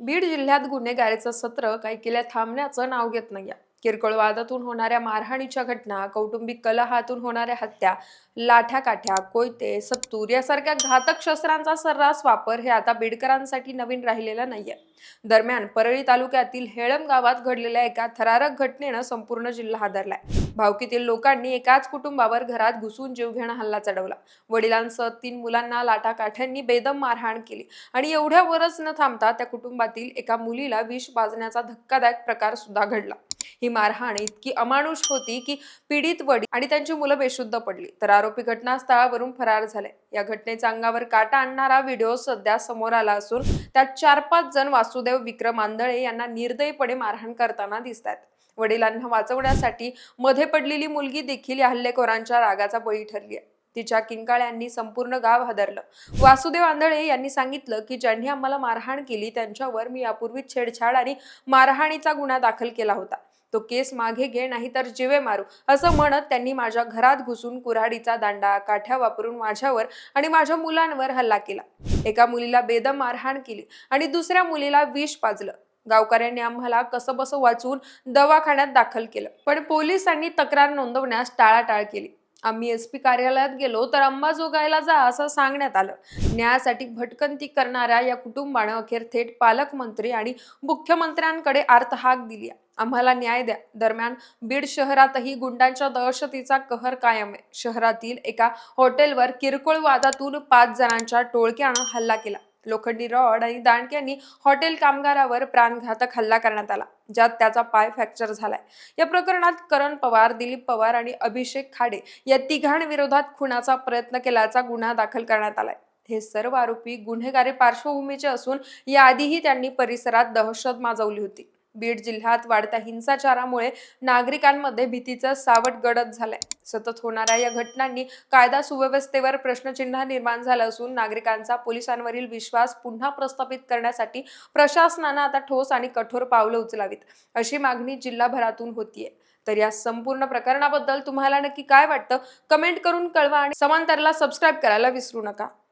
बीड जिल्ह्यात गुन्हेगारीचं सत्र काही केल्या थांबण्याचं नाव घेत नाही किरकोळ वादातून होणाऱ्या मारहाणीच्या घटना कौटुंबिक कलहातून होणाऱ्या हत्या लाठ्या काठ्या कोयते सत्तूर यासारख्या घातक शस्त्रांचा सर्रास वापर हे आता बीडकरांसाठी नवीन राहिलेलं नाहीये. दरम्यान परळी तालुक्यातील हेळम गावात घडलेल्या एका थरारक घटनेनं संपूर्ण जिल्हा हादरलाय. भावकीतील लोकांनी एकाच कुटुंबावर घरात घुसून जीवघेणा हल्ला चढवला. वडिलांसह तीन मुलांना लाठाकाठ्यांनी बेदम मारहाण केली आणि एवढ्यावरच न थांबता त्या कुटुंबातील एका मुलीला विष वाजण्याचा धक्कादायक प्रकार सुद्धा घडला. ही मारहाण इतकी अमानुष होती की पीडित वडील आणि त्यांची मुलं बेशुद्ध पडली. तर आरोपी घटनास्थळावरून फरार झाले. या घटनेचा अंगावर काटा आणणारा व्हिडिओ सध्या समोर आला असून त्यात चार पाच जण वासुदेव विक्रम आंधळे यांना निर्दयीपणे मारहाण करताना दिसतात वडिलांना वाचवण्यासाठी मध्ये पडलेली मुलगी देखील या हल्लेखोरांच्या रागाचा बळी ठरली आहे. तिच्या किंकाळ्यांनी संपूर्ण गाव हादरलं. वासुदेव आंधळे यांनी सांगितलं की ज्यांनी आम्हाला मारहाण केली त्यांच्यावर मी यापूर्वी छेडछाड आणि मारहाणीचा गुन्हा दाखल केला होता. तो केस मागे घे नाही तर जिवे मारू असं म्हणत त्यांनी माझ्या घरात घुसून कुऱ्हाडीचा दांडा काठ्या वापरून माझ्यावर आणि माझ्या मुलांवर हल्ला केला. एका मुलीला बेदम मारहाण केली आणि दुसऱ्या मुलीला विष पाजलं. गावकऱ्यांनी आम्हाला कसंबसं वाचून दवाखान्यात दाखल केलं. पण पोलिसांनी तक्रार नोंदवण्यास टाळाटाळ केली. आम्ही एस पी कार्यालयात गेलो तर अंबाजोगाईला जा असं सांगण्यात आलं. न्यायासाठी भटकंती करणाऱ्या या कुटुंबानं अखेर थेट पालकमंत्री आणि मुख्यमंत्र्यांकडे आर्तहाक दिली. आम्हाला न्याय द्या. दरम्यान बीड शहरातही गुंडांच्या दहशतीचा कहर कायम आहे. शहरातील एका हॉटेलवर किरकोळ वादातून पाच जणांच्या टोळक्यानं हल्ला केला. लोखंडी रॉड आणि दांडक्यांनी हॉटेल कामगारावर प्राणघातक हल्ला करण्यात आला ज्यात त्याचा पाय फ्रॅक्चर झालाय. या प्रकरणात करण पवार दिलीप पवार आणि अभिषेक खाडे या तिघांविरोधात खुनाचा प्रयत्न केल्याचा गुन्हा दाखल करण्यात आलाय. हे सर्व आरोपी गुन्हेगारी पार्श्वभूमीचे असून याआधीही त्यांनी परिसरात दहशत माजवली होती. बीड जिल्ह्यात वाढत्या हिंसाचारामुळे नागरिकांमध्ये भीतीचं सावट गडद झालंय. सतत होणाऱ्या या घटनांनी कायदा सुव्यवस्थेवर प्रश्नचिन्ह निर्माण झालं असून नागरिकांचा पोलिसांवरील विश्वास पुन्हा प्रस्थापित करण्यासाठी प्रशासनानं आता ठोस आणि कठोर पावलं उचलावीत अशी मागणी जिल्हाभरातून होतीये. तर या संपूर्ण प्रकरणाबद्दल तुम्हाला नक्की काय वाटतं? कमेंट करून कळवा आणि समांतरला सबस्क्राईब करायला विसरू नका.